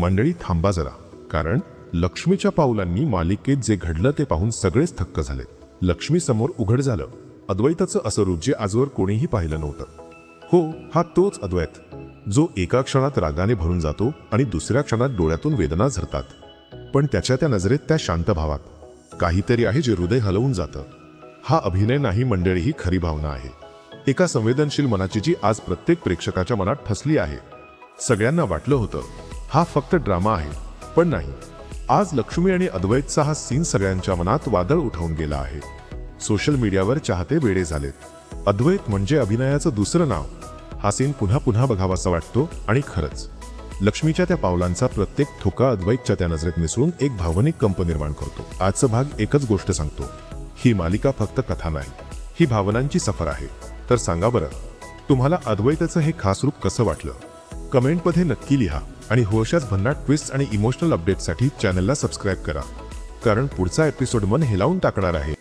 मंडळी थांबा जरा. कारण लक्ष्मीच्या पावलांनी मालिकेत जे घडलं ते पाहून सगळेच थक्क झाले. लक्ष्मी समोर उघड झालं. अद्वैताचं असं रूप जे आजवर कोणीही पाहिलं नव्हतं. हो हा तोच अद्वैत. जो एका क्षणात रागाने भरून जातो आणि दुसऱ्या क्षणात डोळ्यातून वेदना झरतात. पण त्याच्या त्या नजरेत त्या शांत भावात. काहीतरी आहे जे हृदय हलवून जातं. हा अभिनय नाही मंडळी ही खरी भावना आहे. एका संवेदनशील मनाची जी आज प्रत्येक प्रेक्षकाच्या मनात ठसली आहे. सगळ्यांना वाटलं होतं हा फक्त ड्रामा आहे पण नाही. आज लक्ष्मी आणि अद्वैतचा हा सीन सगळ्यांच्या मनात वादळ उठवून गेला आहे. सोशल मीडियावर चाहते वेडे झालेत. अद्वैत म्हणजे अभिनयाचं दुसरं नाव. हा सीन पुन्हा पुन्हा बघावासा वाटतो आणि खरंच. लक्ष्मीच्या त्या पावलांचा प्रत्येक ठोका अद्वैतच्या त्या नजरेत मिसळून एक भावनिक कंप निर्माण करतो. आजचा भाग एकच गोष्ट सांगतो. ही मालिका फक्त कथा नाही. ही भावनांची सफर आहे. तर सांगा बरं तुम्हाला अद्वैताचं हे खास रूप कसं वाटलं? कमेंटमध्ये नक्की लिहा आणि होशाच भन्नाट ट्विस्ट आणि इमोशनल अपडेटसाठी चॅनलला सबस्क्राईब करा. कारण पुढचा एपिसोड मन हेलावून टाकणार आहे.